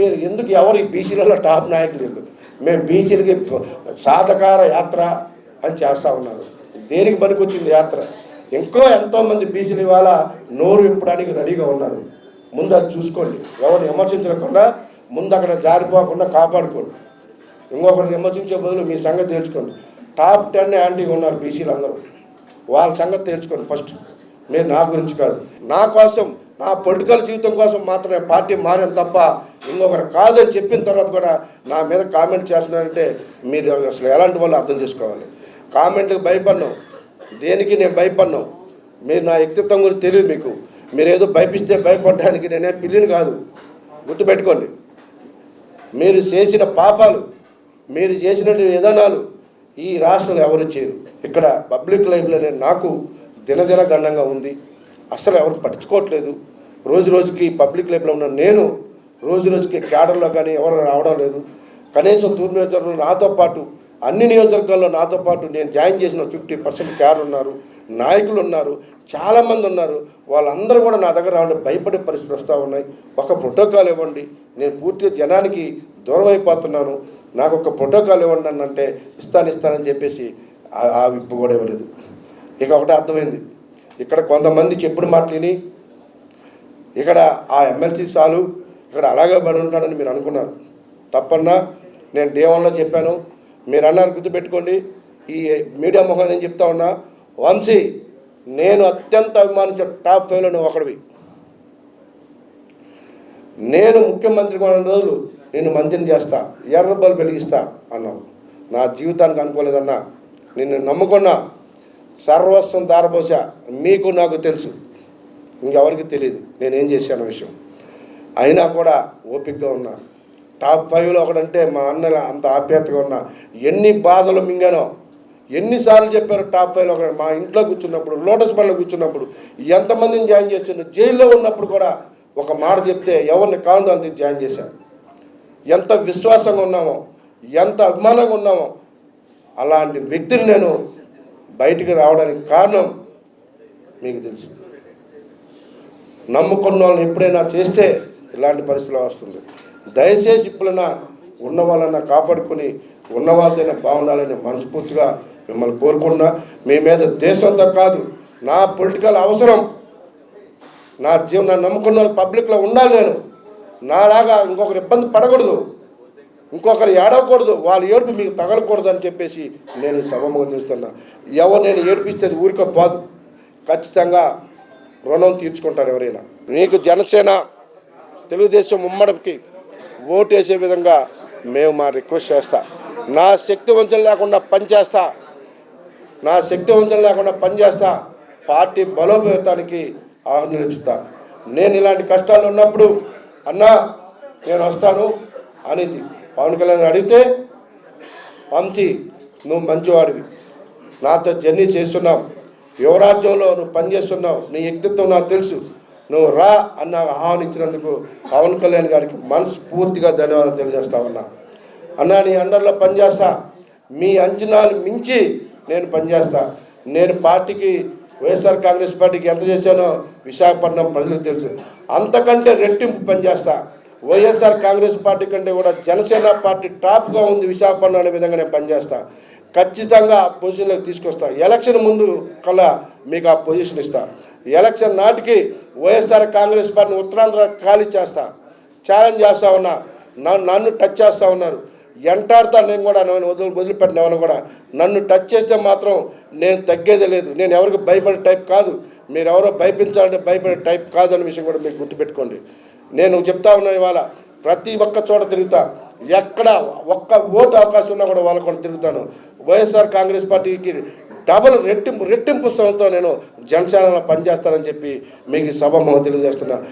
మీరు ఎందుకు? ఎవరు ఈ బీసీలలో టాప్ నాయకులు వీళ్ళు? మేము బీసీలకి సాధకార యాత్ర అని చేస్తూ ఉన్నారు. దేనికి పనికొచ్చింది యాత్ర? ఇంకో ఎంతోమంది బీసీలు ఇవాళ నోరు విప్పడానికి రెడీగా ఉన్నారు. ముందు అది చూసుకోండి. ఎవరిని విమర్శించకుండా ముందు అక్కడ జారిపోకుండా కాపాడుకోండి. ఇంకొకరిని విమర్శించే బదులు మీ సంగతి తెలుసుకోండి. టాప్ టెన్ యాంటీగా ఉన్నారు బీసీలు అందరూ వాళ్ళ సంగతి తెలుసుకోండి ఫస్ట్. మీరు నా గురించి కాదు. నా కోసం నా పొలిటికల్ జీవితం కోసం మాత్రమే పార్టీ మారాను తప్ప ఇంకొకరు కాదని చెప్పిన తర్వాత కూడా నా మీద కామెంట్ చేస్తున్నారంటే మీరు అసలు ఎలాంటి వాళ్ళు అర్థం చేసుకోవాలి? కామెంట్కి భయపడ్డాం దేనికి నేను భయపడ్డాం మీరు నా వ్యక్తిత్వం గురించి తెలియదు మీకు. మీరు ఏదో భయపిస్తే భయపడడానికి నేనే పిల్లిని కాదు. గుర్తుపెట్టుకోండి. మీరు చేసిన పాపాలు మీరు చేసిన విధానాలు ఈ రాష్ట్రంలో ఎవరు చేయరు. ఇక్కడ పబ్లిక్ లైఫ్లోనే నాకు దినదిన గండంగా ఉంది. అసలు ఎవరు పట్టించుకోవట్లేదు. రోజు రోజుకి పబ్లిక్ లైఫ్లో ఉన్న నేను రోజు రోజుకి క్యాడర్లో కానీ ఎవరు రావడం లేదు. కనీసం తూర్పు నియోజకవర్గంలో నాతో పాటు అన్ని నియోజకవర్గాల్లో నాతో పాటు నేను జాయిన్ చేసిన ఫిఫ్టీ పర్సెంట్ క్యాడర్ ఉన్నారు నాయకులు ఉన్నారు చాలామంది ఉన్నారు. వాళ్ళందరూ కూడా నా దగ్గర రావడం భయపడే పరిస్థితులు వస్తూ ఉన్నాయి. ఒక ప్రోటోకాల్ ఇవ్వండి. నేను పూర్తిగా జనానికి దూరం అయిపోతున్నాను. నాకు ఒక ప్రోటోకాల్ ఇవ్వండి అని అంటే ఇస్తాను ఇస్తానని చెప్పేసి ఆ- ఆ విప్పు కూడా ఇవ్వలేదు. ఇక ఒకటే అర్థమైంది. ఇక్కడ కొంతమంది చెప్పిన మాటలు విని ఇక్కడ ఆ ఎమ్మెల్సీ సాలు ఇక్కడ అలాగే పడి ఉంటాడని మీరు అనుకున్నారు. తప్పన్నా నేను దేవంలో చెప్పాను మీరు అన్నారు గుర్తుపెట్టుకోండి ఈ మీడియా ముఖం నేను చెప్తా ఉన్నా వంశీ నేను అత్యంత అభిమానించే టాప్ ఫైవ్లో నువ్వు ఒకడివి. నేను ముఖ్యమంత్రి కొన్ని రోజులు నేను మంత్రిని చేస్తా ఎర్రబల్ వెలిగిస్తా అన్నావు. నా జీవితానికి అనుకోలేదన్నా నిన్ను నమ్ముకున్నా సర్వస్వం దారపోసా మీకు నాకు తెలుసు. ఇంకెవరికి తెలియదు నేనేం చేశాను విషయం. అయినా కూడా ఓపికగా ఉన్నా. టాప్ ఫైవ్లో ఒకడంటే మా అన్నల అంత ఆప్యాయతగా ఉన్నా. ఎన్ని బాధలు మింగానో ఎన్నిసార్లు చెప్పారు టాప్ ఫైవ్లో ఒకడు మా ఇంట్లో కూర్చున్నప్పుడు లోటస్ బండ్లో కూర్చున్నప్పుడు ఎంతమందిని జాయిన్ చేస్తున్నారు జైల్లో ఉన్నప్పుడు కూడా ఒక మాట చెప్తే ఎవరిని కాదు అంత జాయిన్ చేశాను ఎంత విశ్వాసంగా ఉన్నామో ఎంత అభిమానంగా ఉన్నామో అలాంటి వ్యక్తిని నేను బయటికి రావడానికి కారణం మీకు తెలుసు. నమ్ముకున్న వాళ్ళని ఎప్పుడైనా చేస్తే ఇలాంటి పరిస్థితులు వస్తుంది. దయచేసి ఇప్పుడైనా ఉన్న వాళ్ళన్నా కాపాడుకొని ఉన్న వాళ్ళైనా బాగుండాలని మనస్ఫూర్తిగా మిమ్మల్ని కోరుకున్నా మీ మీద దేశంతో కాదు నా పొలిటికల్ అవసరం. నా జీవన నమ్ముకున్న వాళ్ళు పబ్లిక్లో ఉండాలి నేను. నాలాగా ఇంకొకరు ఇబ్బంది పడకూడదు. ఇంకొకరు ఏడవకూడదు వాళ్ళ ఏడుపు మీకు తగలకూడదు అని చెప్పేసి నేను సభముగా చూస్తున్నా. ఎవరు నేను ఏడిపిస్తే అది ఊరికో పోదు ఖచ్చితంగా రుణం తీర్చుకుంటారు ఎవరైనా. మీకు జనసేన తెలుగుదేశం ఉమ్మడికి ఓటేసే విధంగా మేము మా రిక్వెస్ట్ చేస్తా. నా శక్తి వంచన లేకుండా పనిచేస్తా నా శక్తి వంచన లేకుండా పనిచేస్తా పార్టీ బలోపేతానికి ఆహ్వానం నేను ఇలాంటి కష్టాలు ఉన్నప్పుడు అన్నా నేను వస్తాను అనేది పవన్ కళ్యాణ్ అడిగితే వంశీ నువ్వు మంచివాడివి. నాతో జర్నీ చేస్తున్నావు. యువరాజ్యంలో నువ్వు పనిచేస్తున్నావు. నీ వ్యక్తిత్వం నాకు తెలుసు. నువ్వు రా అన్న ఆహ్వానించినందుకు పవన్ కళ్యాణ్ గారికి మనస్ఫూర్తిగా ధన్యవాదాలు తెలియజేస్తా ఉన్నా. అన్నా నీ అండర్లో పనిచేస్తా. మీ అంచనాలు మించి నేను పనిచేస్తా. నేను పార్టీకి వైఎస్ఆర్ కాంగ్రెస్ పార్టీకి ఎంత చేశానో విశాఖపట్నం ప్రజలకు తెలుసు. అంతకంటే రెట్టింపు పనిచేస్తా. వైఎస్ఆర్ కాంగ్రెస్ పార్టీ కంటే కూడా జనసేన పార్టీ టాప్గా ఉంది విశాఖపట్నం అనే విధంగా నేను పనిచేస్తా. ఖచ్చితంగా ఆ పొజిషన్లోకి తీసుకొస్తా. ఎలక్షన్ ముందు కల్లా మీకు ఆ పొజిషన్ ఇస్తా. ఎలక్షన్ నాటికి వైఎస్ఆర్ కాంగ్రెస్ పార్టీని ఉత్తరాంధ్ర ఖాళీ చేస్తా. ఛాలెంజ్ చేస్తా ఉన్నా. నన్ను నన్ను టచ్ చేస్తూ ఉన్నారు. ఎంటాడుతా నేను కూడా నేను వదిలి వదిలిపెట్టిన కూడా నన్ను టచ్ చేస్తే మాత్రం నేను తగ్గేదే లేదు. నేను ఎవరికి భయపడే టైప్ కాదు. మీరు ఎవరో భయపించాలంటే భయపడే టైప్ కాదు అనే విషయం కూడా మీరు గుర్తుపెట్టుకోండి. నేను చెప్తా ఉన్నా ఇవాళ ప్రతి ఒక్క చోట తిరుగుతా. ఎక్కడ ఒక్క ఓటు అవకాశం ఉన్నా కూడా వాళ్ళ కూడా తిరుగుతాను. వైఎస్ఆర్ కాంగ్రెస్ పార్టీకి డబల్ రెట్టింపు రెట్టింపు శ్రమంతో నేను జనసేనలో పనిచేస్తానని చెప్పి మీకు సభ తెలియజేస్తున్నా.